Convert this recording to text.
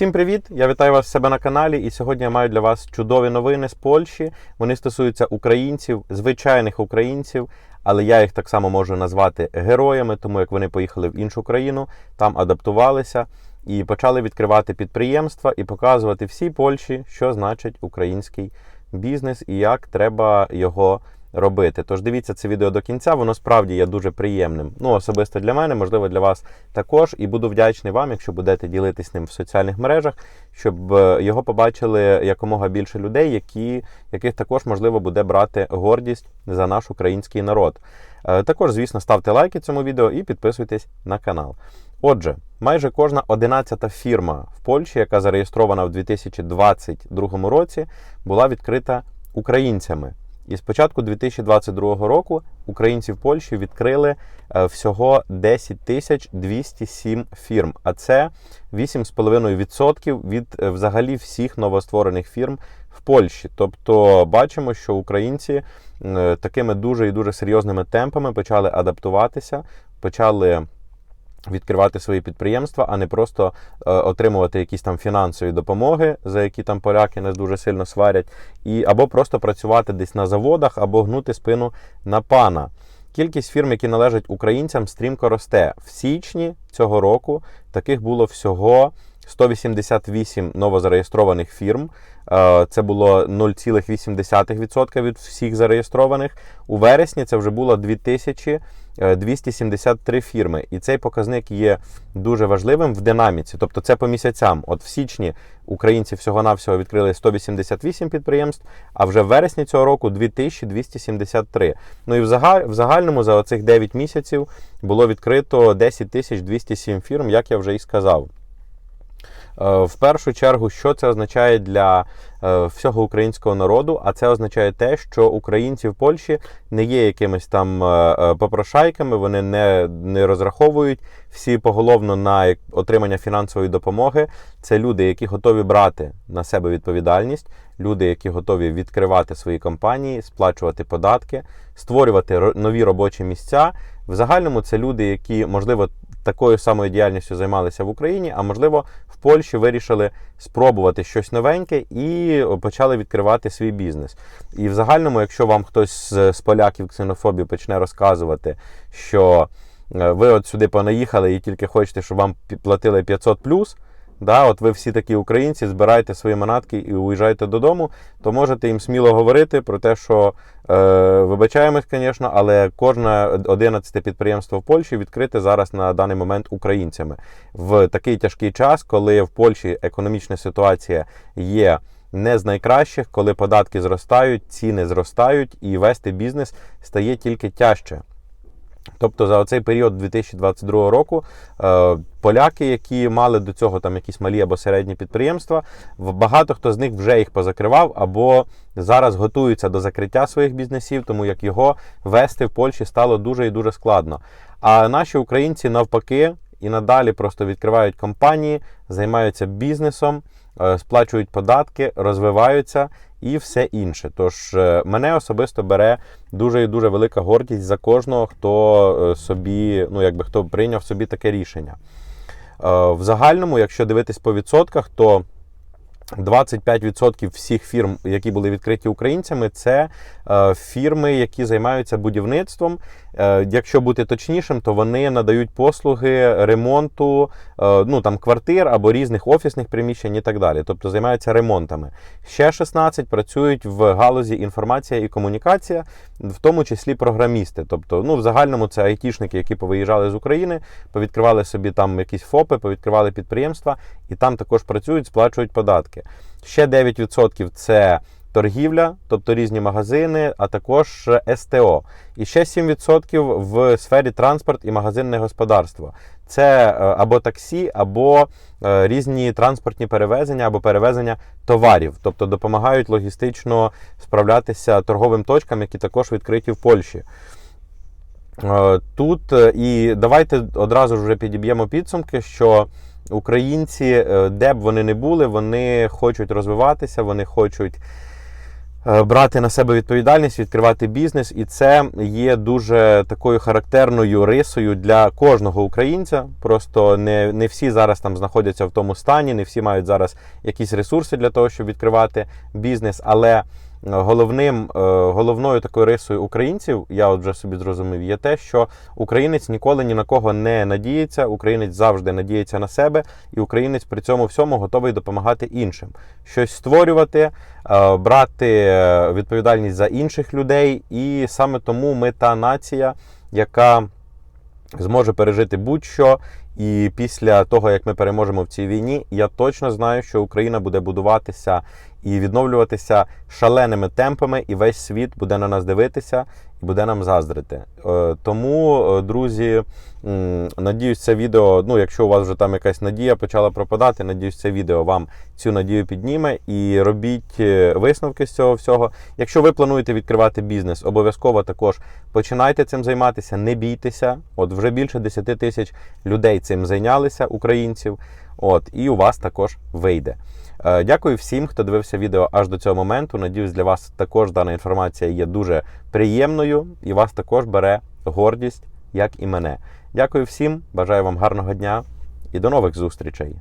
Всім привіт! Я вітаю вас в себе на каналі. І сьогодні я маю для вас чудові новини з Польщі. Вони стосуються українців, звичайних українців, але я їх так само можу назвати героями, тому як вони поїхали в іншу країну, там адаптувалися і почали відкривати підприємства і показувати всій Польщі, що значить український бізнес і як треба його робити. Тож дивіться це відео до кінця, воно справді є дуже приємним. Ну, особисто для мене, можливо, для вас також. І буду вдячний вам, якщо будете ділитись ним в соціальних мережах, щоб е, його побачили якомога більше людей, які, яких також можливо буде брати гордість за наш український народ. Е, Також, звісно, ставте лайки цьому відео і підписуйтесь на канал. Отже, майже кожна одинадцята фірма в Польщі, яка зареєстрована в 2022 році, була відкрита українцями. І з початку 2022 року українці в Польщі відкрили е, всього 10 тисяч 207 фірм, а це 8,5% від е, взагалі всіх новостворених фірм в Польщі. Тобто бачимо, що українці е, такими дуже і дуже серйозними темпами почали адаптуватися, почали відкривати свої підприємства, а не просто е, отримувати якісь там фінансові допомоги, за які там поляки не дуже сильно сварять, і або просто працювати десь на заводах, або гнути спину на пана. Кількість фірм, які належать українцям, стрімко росте. В січні цього року таких було всього 188 новозареєстрованих фірм. Е, Це було 0,8% від всіх зареєстрованих. У вересні це вже було 2273 фірми. І цей показник є дуже важливим в динаміці. Тобто це по місяцям. От в січні українці всього-навсього відкрили 188 підприємств, а вже в вересні цього року 2273. Ну і в загальному за оцих 9 місяців було відкрито 10 207 фірм, як я вже і сказав. Е, В першу чергу, що це означає для е, всього українського народу? А це означає те, що українці в Польщі не є якимись там е, попрошайками, вони не, не розраховують всі поголовно на отримання фінансової допомоги. Це люди, які готові брати на себе відповідальність, люди, які готові відкривати свої компанії, сплачувати податки, створювати нові робочі місця. В загальному це люди, які можливо такою самою діяльністю займалися в Україні, а можливо, в Польщі вирішили спробувати щось новеньке і почали відкривати свій бізнес. І в загальному, якщо вам хтось з, поляків ксенофобії почне розказувати, що е, ви от сюди понаїхали і тільки хочете, щоб вам платили 500 Да, от ви всі такі українці, збирайте свої манатки і уїжджайте додому, то можете їм сміло говорити про те, що е, вибачаємось, звісно, але кожне 11 підприємство в Польщі відкрите зараз на даний момент українцями в такий тяжкий час, коли в Польщі економічна ситуація є. Не з найкращих, коли податки зростають, ціни зростають, і вести бізнес стає тільки тяжче. Тобто за цей період 2022 року е, поляки, які мали до цього там якісь малі або середні підприємства, багато хто з них вже їх позакривав або зараз готуються до закриття своїх бізнесів, тому як його вести в Польщі стало дуже і дуже складно. А наші українці навпаки і надалі просто відкривають компанії, займаються бізнесом, е, сплачують податки, розвиваються і все інше. Тож е, мене особисто бере дуже і дуже велика гордість за кожного, хто е, собі, ну якби хто прийняв собі таке рішення. Е, В загальному, якщо дивитись по відсотках, то 25% всіх фірм, які були відкриті українцями, це фірми, які займаються будівництвом. Е, якщо бути точнішим, то вони надають послуги ремонту е, ну, там, квартир або різних офісних приміщень і так далі. Тобто займаються ремонтами. Ще 16 працюють в галузі інформація і комунікація, в тому числі програмісти. Тобто, ну, в загальному це айтішники, які повиїжджали з України, повідкривали собі там якісь ФОПи, повідкривали підприємства і там також працюють, сплачують податки. Ще 9% це торгівля, тобто різні магазини, а також СТО. І ще 7% в сфері транспорт і магазинне господарство. Це е, або таксі, або е, різні транспортні перевезення, або перевезення товарів, тобто допомагають логістично справлятися торговим точкам, які також відкриті в Польщі. Е, Тут е, і давайте одразу вже підіб'ємо підсумки, що українці, е, де б вони не були, вони хочуть розвиватися, вони хочуть е, брати на себе відповідальність, відкривати бізнес, і це є дуже такою характерною рисою для кожного українця. Просто не, не всі зараз там знаходяться в тому стані, не всі мають зараз якісь ресурси для того, щоб відкривати бізнес. Але головним, е, головною такою рисою українців, я от вже собі зрозумів, є те, що українець ніколи ні на кого не надіється, українець завжди надіється на себе, і українець при цьому всьому готовий допомагати іншим, щось створювати, е, брати е, відповідальність за інших людей. І саме тому ми та нація, яка зможе пережити будь-що. І після того, як ми переможемо в цій війні, я точно знаю, що Україна буде будуватися і відновлюватися шаленими темпами, і весь світ буде на нас дивитися і буде нам заздрити. Е, Тому, е, друзі, надіюсь, це відео. Ну, якщо у вас вже там якась надія почала пропадати, надіюсь, це відео вам цю надію підніме і робіть е, висновки з цього всього. Якщо ви плануєте відкривати бізнес, обов'язково також починайте цим займатися, не бійтеся. От вже більше 10 тисяч людей цим зайнялися, українців. От, і у вас також вийде. Е, Дякую всім, хто дивився відео аж до цього моменту. Надіюсь, для вас також дана інформація є дуже приємною і вас також бере гордість, як і мене. Дякую всім, бажаю вам гарного дня і до нових зустрічей.